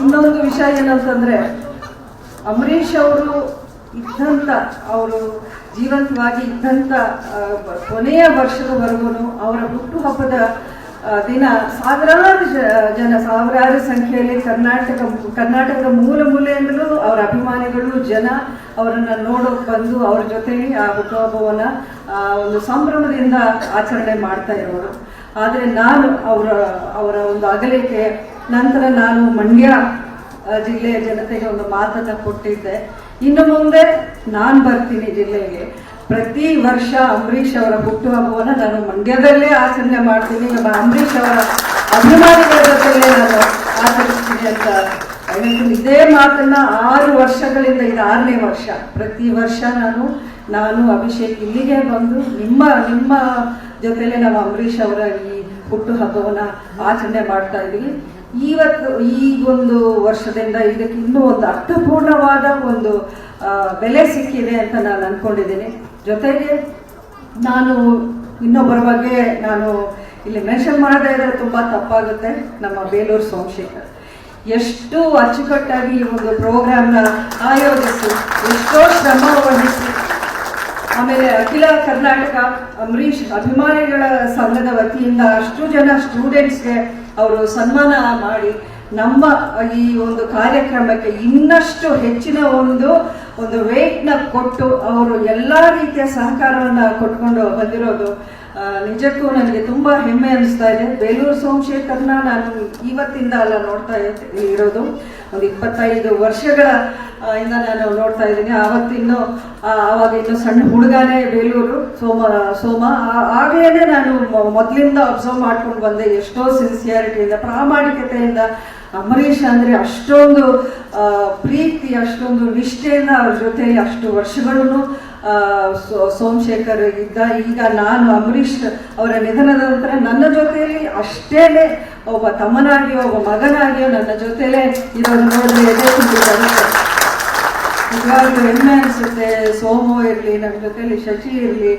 ಇನ್ನೊಂದು ವಿಷಯ ಏನಂತಂದ್ರೆ ಅಂಬರೀಷ್ ಅವರು ಇದ್ದಂತ, ಅವರು ಜೀವಂತವಾಗಿ ಇದ್ದಂತ ಕೊನೆಯ ವರ್ಷದವರೆಗೂ ಅವರ ಹುಟ್ಟುಹಬ್ಬದ ದಿನ ಸಾವಿರಾರು ಜನ, ಸಾವಿರಾರು ಸಂಖ್ಯೆಯಲ್ಲಿ ಕರ್ನಾಟಕ ಕರ್ನಾಟಕದ ಮೂಲ ಮೂಲೆಯಿಂದಲೂ ಅವರ ಅಭಿಮಾನಿಗಳು, ಜನ ಅವರನ್ನ ನೋಡೋಕ್ ಬಂದು ಅವ್ರ ಜೊತೆಲಿ ಆ ಹುಟ್ಟುಹಬ್ಬವನ್ನ ಒಂದು ಸಂಭ್ರಮದಿಂದ ಆಚರಣೆ ಮಾಡ್ತಾ ಇರೋರು. ಆದರೆ ನಾನು ಅವರ ಅವರ ಒಂದು ಅಗಲಿಕೆ ನಂತರ ನಾನು ಮಂಡ್ಯ ಜಿಲ್ಲೆಯ ಜನತೆಗೆ ಒಂದು ಮಾತನ್ನು ಕೊಟ್ಟಿದ್ದೆ. ಇನ್ನು ಮುಂದೆ ನಾನು ಬರ್ತೀನಿ ಜಿಲ್ಲೆಗೆ. ಪ್ರತಿ ವರ್ಷ ಅಂಬರೀಷ್ ಅವರ ಹುಟ್ಟುಹಬ್ಬವನ್ನ ನಾನು ಮಂಡ್ಯದಲ್ಲೇ ಆಚರಣೆ ಮಾಡ್ತೀನಿ. ನಮ್ಮ ಅಂಬರೀಷ್ ಅವರ ಅಭಿಮಾನಿಗಳ ಜೊತೆಯಲ್ಲೇ ನಾನು ಆಚರಿಸ್ತೀನಿ ಅಂತ. ಇದೇ ಮಾತನ್ನ ಆರು ವರ್ಷಗಳಿಂದ, ಇದು ಆರನೇ ವರ್ಷ. ಪ್ರತಿ ವರ್ಷ ನಾನು ನಾನು, ಅಭಿಷೇಕ್ ಇಲ್ಲಿಗೆ ಬಂದು ನಿಮ್ಮ ನಿಮ್ಮ ಜೊತೆಲೆ ನಾವು ಅಂಬರೀಷ್ ಅವರ ಈ ಹುಟ್ಟುಹಬ್ಬವನ್ನ ಆಚರಣೆ ಮಾಡ್ತಾ ಇದ್ದೀವಿ. ಇವತ್ತು ಈ ಒಂದು ವರ್ಷದಿಂದ ಇದಕ್ಕೆ ಇನ್ನೂ ಒಂದು ಅರ್ಥಪೂರ್ಣವಾದ ಒಂದು ಬೆಲೆ ಸಿಕ್ಕಿದೆ ಅಂತ ನಾನು ಅನ್ಕೊಂಡಿದ್ದೀನಿ. ಜೊತೆಗೆ ನಾನು ಇನ್ನೊಬ್ಬರ ಬಗ್ಗೆ ನಾನು ಇಲ್ಲಿ ಮೆನ್ಷನ್ ಮಾಡದೇ ಇದ್ರೆ ತುಂಬ ತಪ್ಪಾಗುತ್ತೆ. ನಮ್ಮ ಬೇಲೂರು ಸೋಮಶೇಖರ್. ಎಷ್ಟು ಅಚ್ಚುಕಟ್ಟಾಗಿ ಈ ಒಂದು ಪ್ರೋಗ್ರಾಮ್ನ ಆಯೋಜಿಸಿ, ಎಷ್ಟೋ ಶ್ರಮ ವಹಿಸಿ, ಆಮೇಲೆ ಅಖಿಲ ಕರ್ನಾಟಕ, ಅಂಬರೀಷ್ ಅಭಿಮಾನಿಗಳ ಸಂಘದ ವತಿಯಿಂದ ಅಷ್ಟು ಜನ ಸ್ಟೂಡೆಂಟ್ಸ್ಗೆ ಅವರು ಸನ್ಮಾನ ಮಾಡಿ ನಮ್ಮ ಈ ಒಂದು ಕಾರ್ಯಕ್ರಮಕ್ಕೆ ಇನ್ನಷ್ಟು ಹೆಚ್ಚಿನ ಒಂದು ಒಂದು ವೇಟ್ನ ಕೊಟ್ಟು ಅವರು ಎಲ್ಲ ರೀತಿಯ ಸಹಕಾರವನ್ನು ಕೊಟ್ಕೊಂಡು ಬಂದಿರೋದು ನಿಜಕ್ಕೂ ನನಗೆ ತುಂಬಾ ಹೆಮ್ಮೆ ಅನಿಸ್ತಾ ಇದೆ. ಬೇಲೂರು ಸೋಮಶೇಖರ್ನ ನಾನು ಇವತ್ತಿಂದ ಅಲ್ಲ ನೋಡ್ತಾ ಇರ್- ಇರೋದು. ಒಂದು ಇಪ್ಪತ್ತೈದು ವರ್ಷಗಳ ಇಂದ ನಾನು ನೋಡ್ತಾ ಇದ್ದೀನಿ. ಆವತ್ತಿನ್ನು ಆವಾಗ ಇನ್ನು ಸಣ್ಣ ಹುಡುಗನೇ ಬೇಲೂರು. ಸೋಮ ಸೋಮ. ಆಗಲೇ ನಾನು ಮೊದಲಿಂದ ಅಬ್ಸರ್ವ್ ಮಾಡ್ಕೊಂಡು ಬಂದೆ. ಎಷ್ಟೋ ಸಿನ್ಸಿಯಾರಿಟಿಯಿಂದ ಪ್ರಾಮಾಣಿಕತೆಯಿಂದ. ಅಂಬರೀಷ್ ಅಂದರೆ ಅಷ್ಟೊಂದು ಪ್ರೀತಿ, ಅಷ್ಟೊಂದು ನಿಷ್ಠೆಯಿಂದ ಅವ್ರ ಜೊತೆ ಅಷ್ಟು ಸೋ- ಸೋಮಶೇಖರ್ ಇದ್ದ ಈಗ ನಾನು ಅಂಬರೀಷ್ ಅವರ ನಿಧನದ ನಂತರ ನನ್ನ ಜೊತೆಯಲ್ಲಿ ಅಷ್ಟೇನೆ ಒಬ್ಬ ತಮ್ಮನಾಗಿಯೋ, ಒಬ್ಬ ಮಗನಾಗಿಯೋ ನನ್ನ ಜೊತೆಯಲ್ಲೇ ಇರೋದು ಎದೆ. ನಿಜವಾಗ್ಲೂ ಹೆಮ್ಮೆ ಅನಿಸುತ್ತೆ ಸೋಮು ಇರಲಿ ನನ್ನ ಜೊತೆಯಲ್ಲಿ ಶಶಿ ಇರಲಿ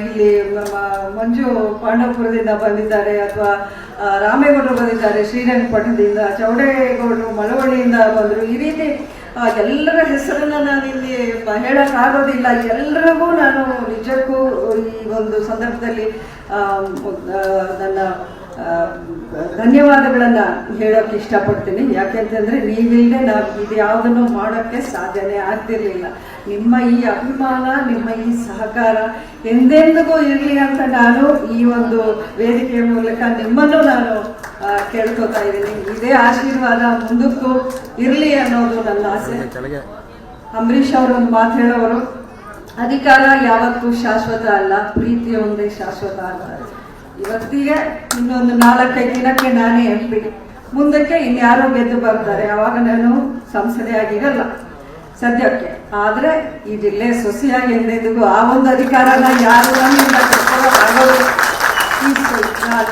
ಇಲ್ಲಿ ನಮ್ಮ ಮಂಜು ಪಾಂಡವಪುರದಿಂದ ಬಂದಿದ್ದಾರೆ ಅಥವಾ ರಾಮೇಗೌಡರು ಬಂದಿದ್ದಾರೆ, ಶ್ರೀರಂಗಪಟ್ಟಣದಿಂದ, ಚೌಡೇಗೌಡರು ಮಳವಳ್ಳಿಯಿಂದ ಬಂದರು ಈ ರೀತಿ ಎಲ್ಲರ ಹೆಸರನ್ನ ನಾನು ಇಲ್ಲಿ ಹೇಳಕ್ಕಾಗೋದಿಲ್ಲ. ಎಲ್ಲರಿಗೂ ನಾನು ನಿಜಕ್ಕೂ ಈ ಒಂದು ಸಂದರ್ಭದಲ್ಲಿ ನನ್ನ ಧನ್ಯವಾದಗಳನ್ನು ಹೇಳೋಕೆ ಇಷ್ಟಪಡ್ತೀನಿ. ಯಾಕೆಂತಂದ್ರೆ ನೀವಿಲ್ಲದೆ ನಾವು ಇದು ಯಾವುದನ್ನು ಮಾಡೋಕ್ಕೆ ಸಾಧ್ಯನೇ ಆಗ್ತಿರ್ಲಿಲ್ಲ. ನಿಮ್ಮ ಈ ಅಭಿಮಾನ, ನಿಮ್ಮ ಈ ಸಹಕಾರ ಎಂದೆಂದಿಗೂ ಇರಲಿ ಅಂತ ನಾನು ಈ ಒಂದು ವೇದಿಕೆಯ ಮೂಲಕ ನಿಮ್ಮನ್ನು ನಾನು ಕೇಳ್ಕೊತಾ ಇದ್ದೀನಿ. ಇದೇ ಆಶೀರ್ವಾದ ಮುಂದಕ್ಕೂ ಇರಲಿ ಅನ್ನೋದು ನನ್ನ ಆಸೆ. ಅಂಬರೀಷ್ ಅವರು ಒಂದು ಮಾತು ಹೇಳೋರು ಅಧಿಕಾರ ಯಾವತ್ತೂ ಶಾಶ್ವತ ಅಲ್ಲ ಪ್ರೀತಿ ಒಂದೇ ಶಾಶ್ವತ ಅಲ್ಲ. ಇವತ್ತಿಗೆ ಇನ್ನೊಂದು ನಾಲ್ಕೈದು ದಿನಕ್ಕೆ ನಾನೇ ಎಂ ಪಿ ಮುಂದಕ್ಕೆ ಇನ್ಯಾರೋ ಗೆದ್ದು ಬರ್ತಾರೆ. ಅವಾಗ ನಾನು ಸಂಸದೆ ಆಗಿರಲ್ಲ ಸದ್ಯಕ್ಕೆ. ಆದ್ರೆ ಈ ಜಿಲ್ಲೆ ಸೊಸೆಯಾಗಿ ಎಂದೆಂದಿಗೂ ಆ ಒಂದು ಅಧಿಕಾರನ ಯಾರು ಸ-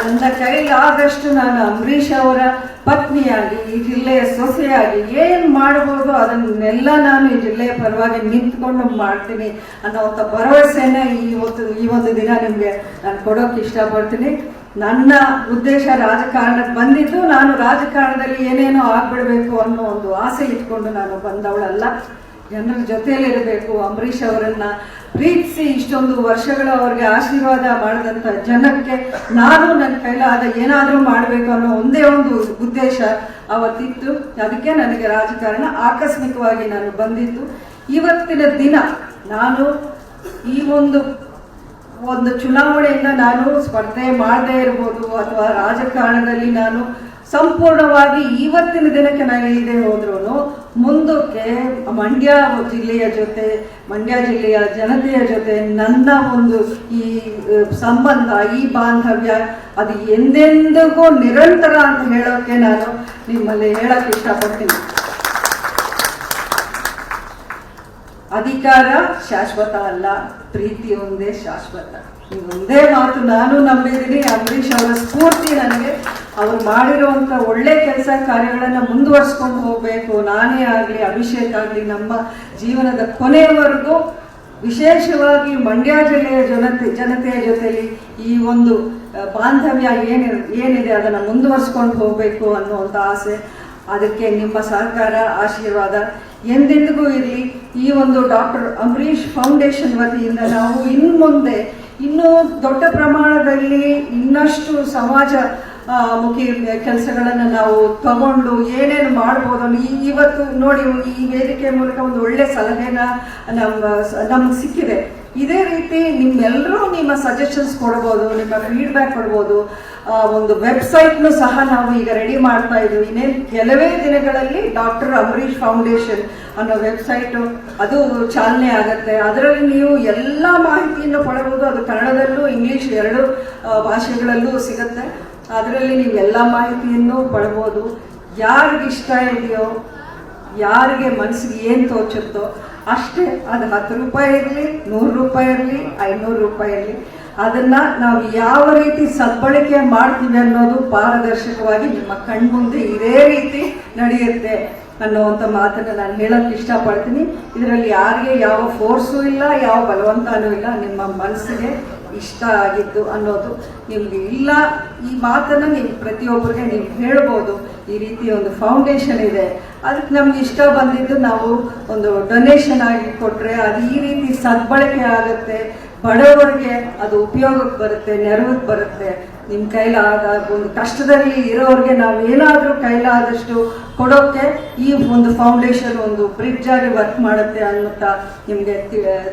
ನನ್ನ ಕೈಲಾದಷ್ಟು ನಾನು ಅಂಬರೀಷ್ ಅವರ ಪತ್ನಿಯಾಗಿ, ಈ ಜಿಲ್ಲೆಯ ಸೊಸೆಯಾಗಿ ಏನು ಮಾಡ್ಬೋದು ಅದನ್ನೆಲ್ಲ ನಾನು ಈ ಜಿಲ್ಲೆಯ ಪರವಾಗಿ ನಿಂತ್ಕೊಂಡು ಮಾಡ್ತೀನಿ ಅನ್ನೋಂಥ ಭರವಸೆನ ಈ ಒಂದು ಈ ಒಂದು ದಿನ ನಿಮಗೆ ನಾನು ಕೊಡೋಕೆ ಇಷ್ಟಪಡ್ತೀನಿ. ನನ್ನ ಉದ್ದೇಶ ರಾಜಕಾರಣಕ್ಕೆ ಬಂದಿದ್ದು, ನಾನು ರಾಜಕಾರಣದಲ್ಲಿ ಏನೇನೋ ಆಗ್ಬಿಡ್ಬೇಕು ಅನ್ನೋ ಒಂದು ಆಸೆ ಇಟ್ಕೊಂಡು ನಾನು ಬಂದವಳಲ್ಲ. ಜನರ ಜೊತೆಯಲ್ಲಿರಬೇಕು. ಅಂಬರೀಷ್ ಅವರನ್ನ ಪ್ರೀತಿಸಿ ಇಷ್ಟೊಂದು ವರ್ಷಗಳ ಅವ್ರಿಗೆ ಆಶೀರ್ವಾದ ಮಾಡಿದಂತ ಜನಕ್ಕೆ ನಾನು ನನ್ನ ಕೈಲಾದ ಏನಾದರೂ ಮಾಡಬೇಕು ಅನ್ನೋ ಒಂದೇ ಒಂದು ಉದ್ದೇಶ ಅವತ್ತಿತ್ತು. ಅದಕ್ಕೆ ನನಗೆ ರಾಜಕಾರಣ ಆಕಸ್ಮಿಕವಾಗಿ ನಾನು ಬಂದಿದ್ದು ಇವತ್ತಿನ ದಿನ ನಾನು ಈ ಒಂದು ಒಂದು ಚುನಾವಣೆಯಿಂದ ನಾನು ಸ್ಪರ್ಧೆ ಮಾಡದೇ ಇರ್ಬೋದು ಅಥವಾ ರಾಜಕಾರಣದಲ್ಲಿ ನಾನು ಸಂಪೂರ್ಣವಾಗಿ ಇವತ್ತಿನ ದಿನಕ್ಕೆ ನಾನು ಇಲ್ಲದೆ ಹೋದ್ರೂ ಮುಂದಕ್ಕೆ ಮಂಡ್ಯ ಜಿಲ್ಲೆಯ ಜೊತೆ, ಮಂಡ್ಯ ಜಿಲ್ಲೆಯ ಜನತೆಯ ಜೊತೆ ನನ್ನ ಒಂದು ಈ ಸಂಬಂಧ, ಈ ಬಾಂಧವ್ಯ, ಅದು ಎಂದೆಂದಿಗೂ ನಿರಂತರ ಅಂತ ಹೇಳೋಕೆ ನಾನು ನಿಮ್ಮಲ್ಲಿ ಹೇಳಕ್ ಇಷ್ಟಪಡ್ತೀನಿ. ಅಧಿಕಾರ ಶಾಶ್ವತ ಅಲ್ಲ, ಪ್ರೀತಿ ಒಂದೇ ಶಾಶ್ವತ. ಈ ಒಂದೇ ಮಾತು ನಾನು ನಂಬಿದ್ದೀನಿ, ಅಂಬರೀಷ್ ಅವರ ಸ್ಫೂರ್ತಿ ನನಗೆ ಅವ್ರು ಮಾಡಿರುವಂತ ಒಳ್ಳೆ ಕೆಲಸ ಕಾರ್ಯಗಳನ್ನ ಮುಂದುವರ್ಸ್ಕೊಂಡು ಹೋಗ್ಬೇಕು, ನಾನೇ ಆಗ್ಲಿ, ಅಭಿಷೇಕ್ ಆಗ್ಲಿ, ನಮ್ಮ ಜೀವನದ ಕೊನೆಯವರೆಗೂ ವಿಶೇಷವಾಗಿ ಮಂಡ್ಯ ಜಿಲ್ಲೆಯ ಜನತೆ, ಜನತೆಯ ಜೊತೆಯಲ್ಲಿ ಈ ಒಂದು ಬಾಂಧವ್ಯ ಏನಿದೆ ಏನಿದೆ ಅದನ್ನ ಮುಂದುವರ್ಸ್ಕೊಂಡು ಹೋಗಬೇಕು ಅನ್ನುವಂಥ ಆಸೆ. ಅದಕ್ಕೆ ನಿಮ್ಮ ಸಹಕಾರ ಆಶೀರ್ವಾದ. ಎಂದೆಂದಿಗೂ ಇರಲಿ, ಈ ಒಂದು ಡಾಕ್ಟರ್ ಅಂಬರೀಷ್ ಫೌಂಡೇಶನ್ ವತಿಯಿಂದ ನಾವು ಇನ್ನು ಮುಂದೆ ಇನ್ನೂ ದೊಡ್ಡ ಪ್ರಮಾಣದಲ್ಲಿ ಇನ್ನಷ್ಟು ಸಮಾಜ ಮುಖಿ ಕೆಲಸಗಳನ್ನು ನಾವು ತಗೊಂಡು ಏನೇನು ಮಾಡ್ಬೋದು ಇವತ್ತು ನೋಡಿ ಈ ವೇದಿಕೆ ಮೂಲಕ ಒಂದು ಒಳ್ಳೆ ಸಲಹೆನ ನಮ್ಮ ನಮ್ಗೆ ಸಿಕ್ಕಿದೆ. ಇದೇ ರೀತಿ ನಿಮ್ಮೆಲ್ಲರೂ ನಿಮ್ಮ ಸಜೆಷನ್ಸ್ ಕೊಡ್ಬೋದು, ನಿಮ್ಮ ಫೀಡ್ಬ್ಯಾಕ್ ಕೊಡ್ಬೋದು. ಒಂದು ವೆಬ್ಸೈಟ್ನು ಸಹ ನಾವು ಈಗ ರೆಡಿ ಮಾಡ್ತಾ ಇದ್ದೀವಿ. ಇನ್ನೇನು ಕೆಲವೇ ದಿನಗಳಲ್ಲಿ ಡಾಕ್ಟರ್ ಅಂಬರೀಷ್ ಫೌಂಡೇಶನ್ ಅನ್ನೋ ವೆಬ್ಸೈಟ್ ಅದು ಚಾಲನೆ ಆಗುತ್ತೆ. ಅದರಲ್ಲಿ ನೀವು ಎಲ್ಲ ಮಾಹಿತಿಯನ್ನು ಪಡೆಬಹುದು ಅದು ಕನ್ನಡದಲ್ಲೂ, ಇಂಗ್ಲಿಷ್ ಎರಡು ಭಾಷೆಗಳಲ್ಲೂ ಸಿಗುತ್ತೆ. ಅದರಲ್ಲಿ ನೀವು ಎಲ್ಲ ಮಾಹಿತಿಯನ್ನು ಪಡ್ಬೋದು. ಯಾರಿಗೆ ಇಷ್ಟ ಇದೆಯೋ, ಯಾರಿಗೆ ಮನಸ್ಸಿಗೆ ಏನು ತೋಚುತ್ತೋ ಅಷ್ಟೇ. ಅದು ಹತ್ತು ರೂಪಾಯಿ ಇರಲಿ, ನೂರು ರೂಪಾಯಿ ಇರಲಿ, ಐನೂರು ರೂಪಾಯಿ ಇರಲಿ. ಅದನ್ನು ನಾವು ಯಾವ ರೀತಿ ಸದ್ಬಳಕೆ ಮಾಡ್ತೀವಿ ಅನ್ನೋದು ಪಾರದರ್ಶಕವಾಗಿ ನಿಮ್ಮ ಕಣ್ಮುಂದೆ ಇದೇ ರೀತಿ ನಡೆಯುತ್ತೆ ಅನ್ನೋವಂಥ ಮಾತನ್ನ ನಾನು ಹೇಳೋಕ್ಕೆ ಇಷ್ಟಪಡ್ತೀನಿ. ಇದರಲ್ಲಿ ಯಾರಿಗೆ ಯಾವ ಫೋರ್ಸು ಇಲ್ಲ, ಯಾವ ಬಲವಂತನೂ ಇಲ್ಲ. ನಿಮ್ಮ ಮನಸ್ಸಿಗೆ ಇಷ್ಟ ಆಗಿದ್ದು ಅನ್ನೋದು ನಿಮ್ಗೆ ಇಲ್ಲ. ಈ ಮಾತನ್ನ ನೀವು ಪ್ರತಿಯೊಬ್ಬರಿಗೆ ನೀವು ಹೇಳ್ಬೋದು. ಈ ರೀತಿ ಒಂದು ಫೌಂಡೇಶನ್ ಇದೆ. ಅದಕ್ಕೆ ನಮ್ಗೆ ಇಷ್ಟ ಬಂದಿದ್ದು ನಾವು ಒಂದು ಡೊನೇಷನ್ ಆಗಿ ಕೊಟ್ಟರೆ ಅದು ಈ ರೀತಿ ಸದ್ಬಳಕೆ ಆಗುತ್ತೆ. ಬಡವರಿಗೆ ಅದು ಉಪಯೋಗಕ್ಕೆ ಬರುತ್ತೆ, ನೆರವಿಗೆ ಬರುತ್ತೆ. ನಿಮ್ಮ ಕೈಲಾದ ಒಂದು ಕಷ್ಟದಲ್ಲಿ ಇರೋರಿಗೆ ನಾವು ಏನಾದರೂ ಕೈಲಾದಷ್ಟು ಕೊಡೋಕ್ಕೆ ಈ ಒಂದು ಫೌಂಡೇಶನ್ ಒಂದು ಬ್ರಿಡ್ಜ್ ಆಗಿ ವರ್ಕ್ ಮಾಡುತ್ತೆ ಅನ್ನುತ್ತಾ ನಿಮಗೆ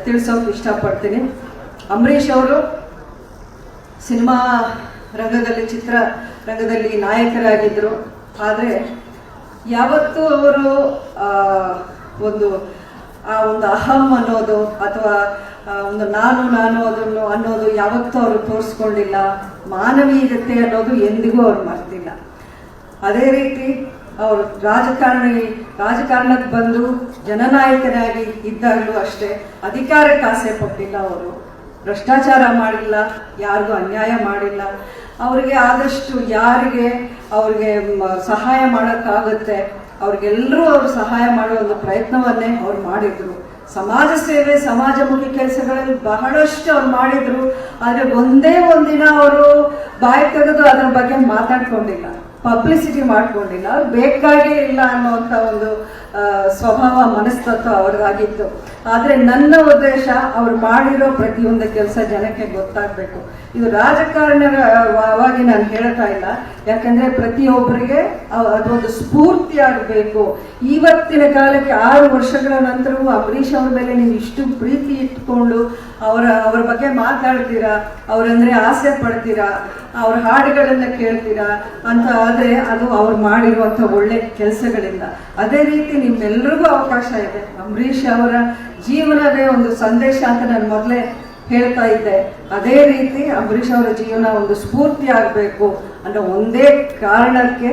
ತಿಳಿಸೋಕೆ ಇಷ್ಟಪಡ್ತೀನಿ. ಅಂಬರೀಷ್ ಅವರು ಸಿನಿಮಾ ರಂಗದಲ್ಲಿ, ಚಿತ್ರ ರಂಗದಲ್ಲಿ ನಾಯಕರಾಗಿದ್ದರು ಆದರೆ ಯಾವತ್ತೂ ಅವರು ಒಂದು, ಆ ಒಂದು ಅಹಂ ಅನ್ನೋದು ಅಥವಾ ಒಂದು ನಾನು ನಾನು ಅದನ್ನು ಅನ್ನೋದು ಯಾವತ್ತೂ ಅವರು ತೋರಿಸ್ಕೊಂಡಿಲ್ಲ. ಮಾನವೀಯತೆ ಅನ್ನೋದು ಎಂದಿಗೂ ಅವ್ರು ಮರ್ತಿಲ್ಲ. ಅದೇ ರೀತಿ ಅವರು ರಾಜಕಾರಣಿ, ರಾಜಕಾರಣಕ್ಕೆ ಬಂದು ಜನನಾಯಕನಾಗಿ ಇದ್ದಾಗಲೂ ಅಷ್ಟೇ, ಅಧಿಕಾರಕ್ಕೆ ಆಸೆ ಪಟ್ಟಿಲ್ಲ ಅವರು. ಭ್ರಷ್ಟಾಚಾರ ಮಾಡಿಲ್ಲ, ಯಾರಿಗೂ ಅನ್ಯಾಯ ಮಾಡಿಲ್ಲ. ಅವರಿಗೆ ಆದಷ್ಟು ಯಾರಿಗೆ ಅವ್ರಿಗೆ ಸಹಾಯ ಮಾಡೋಕ್ಕಾಗುತ್ತೆ, ಅವ್ರಿಗೆಲ್ಲರೂ ಅವರು ಸಹಾಯ ಮಾಡೋ ಒಂದು ಪ್ರಯತ್ನವನ್ನೇ ಅವ್ರು ಮಾಡಿದ್ರು. ಸಮಾಜ ಸೇವೆ, ಸಮಾಜಮುಖಿ ಕೆಲಸಗಳಲ್ಲಿ ಬಹಳಷ್ಟು ಅವ್ರು ಮಾಡಿದ್ರು. ಆದರೆ ಒಂದೇ ಒಂದಿನ ಅವರು ಬಾಯಿ ತೆಗೆದು ಅದ್ರ ಬಗ್ಗೆ ಮಾತಾಡ್ಕೊಂಡಿಲ್ಲ. ಪಬ್ಲಿಸಿಟಿ ಮಾಡ್ಕೊಂಡಿಲ್ಲ. ಅವ್ರು ಬೇಕಾಗೇ ಇಲ್ಲ ಅನ್ನುವಂಥ ಒಂದು ಸ್ವಭಾವ, ಮನಸ್ತತ್ವ ಅವ್ರದ್ದಾಗಿತ್ತು. ಆದ್ರೆ ನನ್ನ ಉದ್ದೇಶ ಅವ್ರು ಮಾಡಿರೋ ಪ್ರತಿಯೊಂದು ಕೆಲಸ ಜನಕ್ಕೆ ಗೊತ್ತಾಗಬೇಕು. ಇದು ರಾಜಕಾರಣವಾಗಿ ನಾನು ಹೇಳ್ತಾ ಇಲ್ಲ. ಯಾಕಂದ್ರೆ ಪ್ರತಿಯೊಬ್ಬರಿಗೆ ಅದೊಂದು ಸ್ಫೂರ್ತಿ ಆಗಬೇಕು ಇವತ್ತಿನ ಕಾಲಕ್ಕೆ ಆರು ವರ್ಷಗಳ ನಂತರವೂ ಅಂಬರೀಷ್ ಅವ್ರ ಮೇಲೆ ನೀವು ಇಷ್ಟು ಪ್ರೀತಿ ಇಟ್ಕೊಂಡು ಅವರ, ಅವ್ರ ಬಗ್ಗೆ ಮಾತಾಡ್ತೀರಾ? ಅವ್ರಂದ್ರೆ ಆಸೆ ಪಡ್ತೀರಾ? ಅವ್ರ ಹಾಡುಗಳನ್ನ ಕೇಳ್ತೀರಾ? ಅಂತ ಆದ್ರೆ ಅದು ಅವ್ರು ಮಾಡಿರುವಂತ ಒಳ್ಳೆ ಕೆಲಸಗಳಿಂದ ಅದೇ ರೀತಿ ನಿಮ್ಮೆಲ್ರಿಗೂ ಅವಕಾಶ ಇದೆ. ಅಂಬರೀಷ್ ಅವರ ಜೀವನವೇ ಒಂದು ಸಂದೇಶ ಅಂತ ನಾನು ಮೊದಲೇ ಹೇಳ್ತಾ ಇದ್ದೆ. ಅದೇ ರೀತಿ ಅಂಬರೀಷ್ ಅವರ ಜೀವನ ಒಂದು ಸ್ಫೂರ್ತಿ ಆಗಬೇಕು ಅನ್ನೋ ಒಂದೇ ಕಾರಣಕ್ಕೆ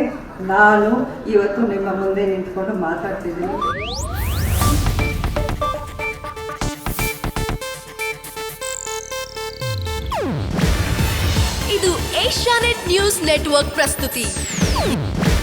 ನಾನು ಇವತ್ತು ನಿಮ್ಮ ಮುಂದೆ ನಿಂತ್ಕೊಂಡು ಮಾತಾಡ್ತಿದ್ದೀನಿ. ಇದು ಏಷ್ಯಾನೆಟ್ ನ್ಯೂಸ್ ನೆಟ್ವರ್ಕ್ ಪ್ರಸ್ತುತಿ.